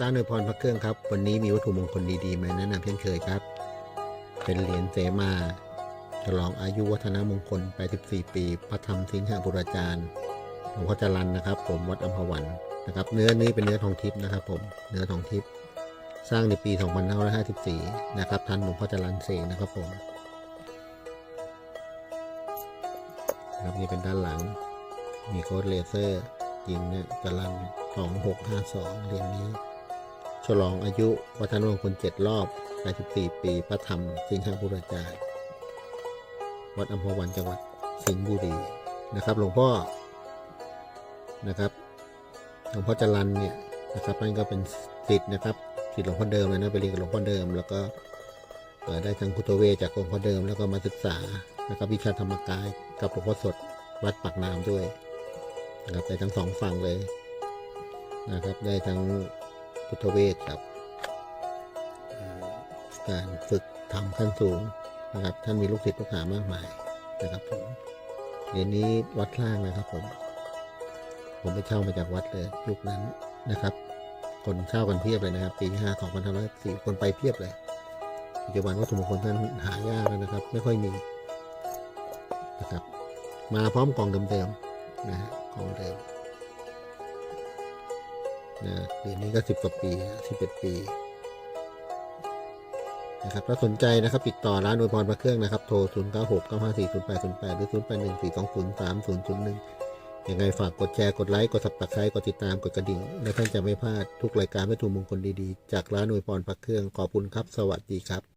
ร้านอวยพรพระเครื่องครับ วันนี้มีวัตถุมงคลดีๆมาแนะนำเช่นเคยครับ เป็นเหรียญเสมา ฉลองอายุวัฒนมงคล 84 ปี พระธรรมสิงหบุราจารย์หลวงพ่อจรันนะครับ ผมวัดอัมพวันนะครับ เนื้อนี้เป็นเนื้อทองทิพย์นะครับ ผม เนื้อทองทิพย์ สร้างในปี 2554 นะครับ ท่านหลวงพ่อจรันเสกนะครับผมนะครับนี่เป็นด้านหลัง มีโค้ดเลเซอร์ยิงเนี่ยจรัน2652เหรียญนี้ ฉลองอายุวัฒนมงคล7รอบ 84 ปีพระธรรม สิงหบุรจารย์วัดอัมพวันจังหวัดสิงห์บุรีนะครับ หลวงพ่อนะครับหลวงพ่อจรันเนี่ยนะครับนั่นก็เป็นศิษย์นะครับศิษย์หลวงพ่อเดิมเลยนะไปเรียนกับหลวงพ่อเดิม แล้วก็ได้ทางพุทธเวจากหลวงพ่อเดิมแล้วก็มาศึกษานะครับวิชาธรรมกายกับหลวงพ่อสดวัดปากน้ำด้วยนะครับได้ทั้งสองฝั่งเลยนะครับได้ทั้ง พุทธเวชกับการฝึกทำขั้นสูงนะครับ ท่านมีลูกศิษย์ลูกหามากมายนะครับผมเหรียญนี้วัดล่างนะครับผม ผมไปเช่ามาจากวัดเลยยุคนั้นนะครับ คนเช่ากันเพียบเลยนะครับ ปีห้าสองพันห้าร้อยสี่คนไปเพียบเลยปัจจุบันวัตถุมงคลท่านหายากแล้วนะครับ ไม่ค่อยมีนะครับ มาพร้อมกล่องเดิมๆนะฮะกล่องเดิม นะเดี๋ยวนี้ก็สิบกว่าปีสิบเอ็ดปีนะครับถ้าสนใจนะครับติดต่อร้านอวยพรพระเครื่องนะครับ โทร 0 9 6 9 5 4 0 8 0 8 หรือ 0 8 1 4 2 0 3 0 0 1 ยังไงฝากกดแชร์กดไลค์ กดสับตะไคร้กดติดตามกดกระดิ่ง และท่านจะไม่พลาดทุกรายการวัตถุมงคลดีๆ จากร้านอวยพรพระเครื่องขอบคุณครับ สวัสดีครับ